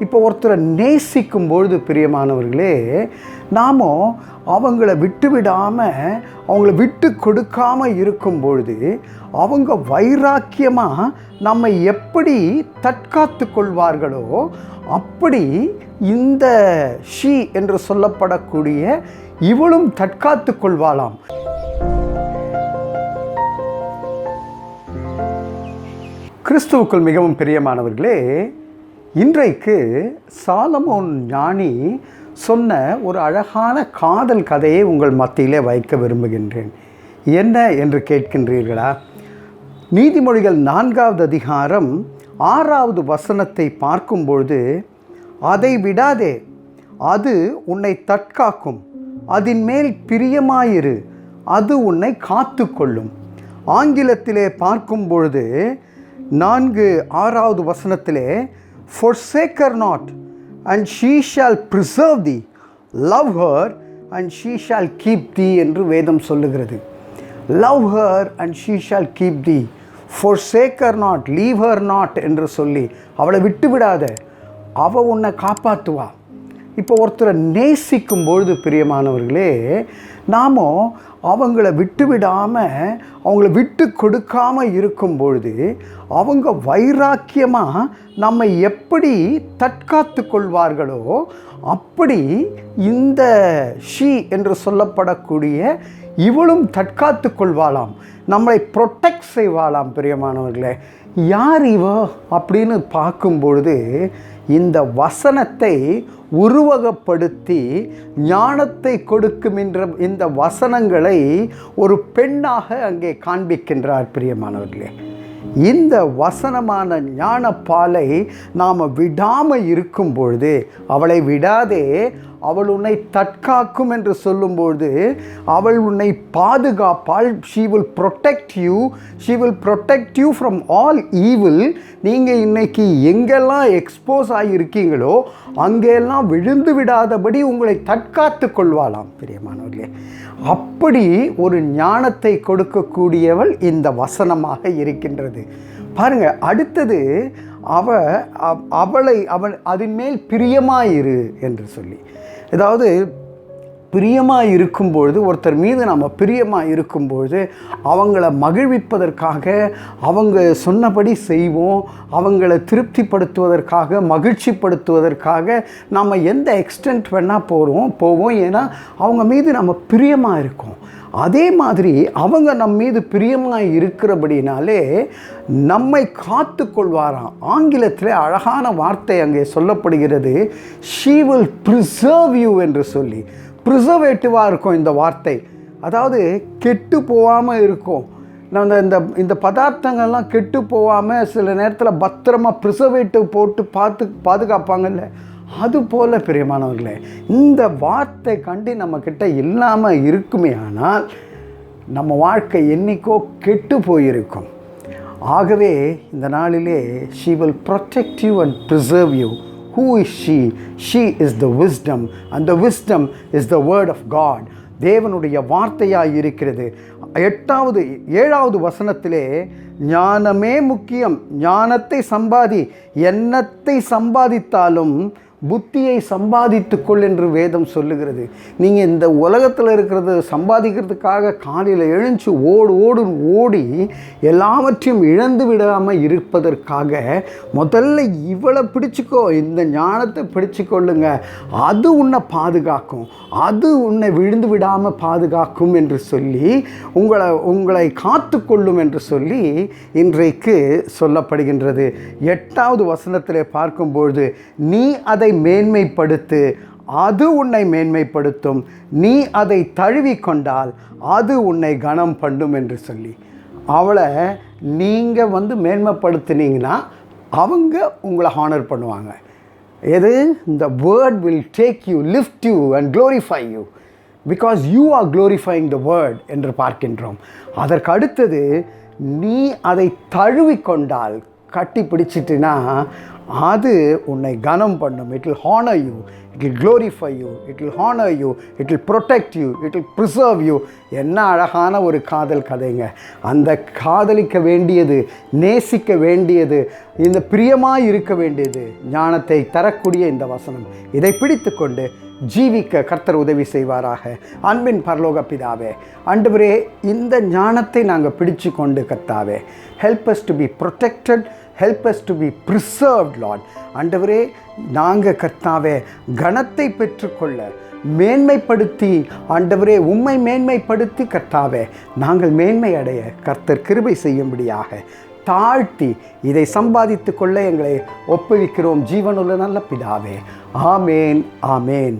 இப்போ ஒருத்தரை நேசிக்கும் பொழுது பிரியமானவர்களே நாம் அவங்கள விட்டு விடாமல் அவங்கள விட்டு கொடுக்காமல் இருக்கும் பொழுது அவங்க வைராக்கியமாக நம்மை எப்படி தற்காத்து கொள்வார்களோ அப்படி இந்த ஷி என்று சொல்லப்படக்கூடிய இவளும் தற்காத்து கொள்வாளாம். கிறிஸ்துவுக்குள் மிகவும் பிரியமானவர்களே இன்றைக்கு சாலமோன் ஞானி சொன்ன ஒரு அழகான காதல் கதையை உங்கள் மத்தியிலே வைக்க விரும்புகின்றேன். என்ன என்று கேட்கின்றீர்களா? நீதிமொழிகள் நான்காவது அதிகாரம் ஆறாவது வசனத்தை பார்க்கும்பொழுது அதை விடாதே அது உன்னை தற்காக்கும் அதன் மேல் பிரியமாயிரு அது உன்னை காத்துக்கொள்ளும். ஆங்கிலத்திலே பார்க்கும் பொழுது நான்கு ஆறாவது வசனத்திலே forsake her not, and she shall preserve thee. Love her and she shall keep thee என்று வேதம் சொல்லுகிறது love her and she shall keep thee for sake her not leave her not என்று சொல்லி அவளை விட்டு விடாத அவள் உன்னை காப்பாற்றுவா இப்போ ஒருத்தரை நேசிக்கும் பொழுது பிரியமானவர்களே நாமோ அவங்கள விட்டு விடாமல் அவங்கள விட்டு கொடுக்காம இருக்கும் பொழுது அவங்க வைராக்கியமாக நம்ம எப்படி தற்காத்து கொள்வார்களோ அப்படி இந்த ஷீ என்று சொல்லப்படக்கூடிய இவளும் தற்காத்து கொள்வாளாம். நம்மளை ப்ரொட்டெக்ட் செய்வாளாம் பிரியமானவர்களே. யார் இவ? அப்படின்னு பார்க்கும்பொழுது இந்த வசனத்தை உருவகப்படுத்தி ஞானத்தை கொடுக்கும் என்ற இந்த வசனங்களை ஒரு பெண்ணாக அங்கே காண்பிக்கின்றார் பிரியமானவர்களே. இந்த வசனமான ஞானப்பாலை நாம் விடாமல் இருக்கும் பொழுது அவளை விடாதே அவள் உன்னை தற்காக்கும் என்று சொல்லும்பொழுது அவள் உன்னை பாதுகாப்பாள் she will protect you she will protect you from all evil நீங்கள் இன்னைக்கு எங்கெல்லாம் எக்ஸ்போஸ் ஆகியிருக்கீங்களோ அங்கெல்லாம் விழுந்து விடாதபடி உங்களை தற்காத்து கொள்வாளாம் பிரியமானவர்களே. அப்படி ஒரு ஞானத்தை கொடுக்கக்கூடியவள் இந்த வசனமாக இருக்கின்றது. பாருங்க அடுத்தது அவ அவளை அவள் அதன் மேல் பிரியமாயிரு என்று சொல்லி. ஏதாவது பிரியமாக இருக்கும்பொழுது ஒருத்தர் மீது நம்ம பிரியமாக இருக்கும்பொழுது அவங்கள மகிழ்விப்பதற்காக அவங்க சொன்னபடி செய்வோம் அவங்கள திருப்திப்படுத்துவதற்காக மகிழ்ச்சிப்படுத்துவதற்காக நம்ம எந்த எக்ஸ்டென்ட் வேணால் போகிறோம் போவோம். ஏன்னா அவங்க மீது நம்ம பிரியமாக இருக்கோம். அதே மாதிரி அவங்க நம் மீது பிரியமாக இருக்கிறபடினாலே நம்மை காத்து கொள்வாராம் ஆங்கிலத்தில் அழகான வார்த்தை அங்கே சொல்லப்படுகிறது. ஷீ வில் ப்ரிசர்வ் யூ என்று சொல்லி. ப்ரிசர்வேட்டிவாக இருக்கும் இந்த வார்த்தை. அதாவது கெட்டு போகாமல் இருக்கும். நம்ம இந்த இந்த பதார்த்தங்கள்லாம் கெட்டு போகாமல் சில நேரத்தில் பத்திரமா ப்ரிசர்வேட்டிவ் போட்டு பார்த்து பாதுகாப்பாங்கல்ல. அதுபோல் பிரியமானவர்களே இந்த வார்த்தை கண்டு நம்மக்கிட்ட இல்லாமல் இருக்குமே ஆனால் நம்ம வாழ்க்கை என்றைக்கோ கெட்டு போயிருக்கும். ஆகவே இந்த நாளிலே she will protect you and preserve you who is she she is the wisdom அந்த wisdom is the word of God தேவனுடைய வார்த்தையாக இருக்கிறது. எட்டாவது ஏழாவது வசனத்திலே ஞானமே முக்கியம். ஞானத்தை சம்பாதி. எண்ணத்தை சம்பாதித்தாலும் புத்தியை சம்பாதித்துக்கொள் என்று வேதம் சொல்லுகிறது. நீங்கள் இந்த உலகத்தில் இருக்கிறது சம்பாதிக்கிறதுக்காக காலையில் எழுந்து ஓடு ஓடு ஓடி எல்லாவற்றையும் இழந்து விடாமல் இருப்பதற்காக முதல்ல இவளை பிடிச்சிக்கோ இந்த ஞானத்தை பிடிச்சிக்கொள்ளுங்க. அது உன்னை பாதுகாக்கும். அது உன்னை விழுந்து விடாமல் பாதுகாக்கும் என்று சொல்லி உங்களை உங்களை காத்து கொள்ளும் என்று சொல்லி இன்றைக்கு சொல்லப்படுகின்றது. எட்டாவது வசனத்திலே பார்க்கும்பொழுது நீ அதை மேன்மைப்படுத்து அது உன்னை மேன்மைப்படுத்தும். நீ அதை தழுவிக்கொண்டால் அது உன்னை கனம் பண்ணும் என்று சொல்லி. அவளை நீங்கள் வந்து மேன்மைப்படுத்தினீங்கன்னா அவங்க உங்களை ஹானர் பண்ணுவாங்க. எது? இந்த word will take you lift you and glorify you because you are glorifying the word என்று பார்க்கின்றோம். அதற்கு அடுத்தது நீ அதை தழுவிக்கொண்டால் கட்டி பிடிச்சிட்டுனா அது உன்னை கனம் பண்ணும். It will honour you it will glorify you it will honour you it will protect you it will preserve you என்ன அழகான ஒரு காதல் கதைங்க. அந்த காதலிக்க வேண்டியது நேசிக்க வேண்டியது இந்த பிரியமாக இருக்க வேண்டியது ஞானத்தை தரக்கூடிய இந்த வசனம். இதை பிடித்து கொண்டு ஜீவிக்க கர்த்தர் உதவி செய்வாராக. அன்பின் பரலோக பிதாவே ஆண்டவரே இந்த ஞானத்தை நாங்கள் பிடிச்சு கொண்டு கர்த்தாவே help us to be protected help us to be preserved lord ஆண்டவரே நாங்கள் கர்த்தாவே கனத்தை பெற்றுக்கொள்ள மேன்மைப்படுத்தி ஆண்டவரே உம்மை மேன்மைப்படுத்தி கர்த்தாவே நாங்கள் மேன்மை அடைய கர்த்தர் கிருபை செய்யும்படியாக தாழ்த்தி இதை சம்பாதித்து கொள்ள எங்களை ஒப்புவிக்கிறோம். ஜீவனுள்ள நல்ல பிதாவே. ஆமேன் ஆமேன்.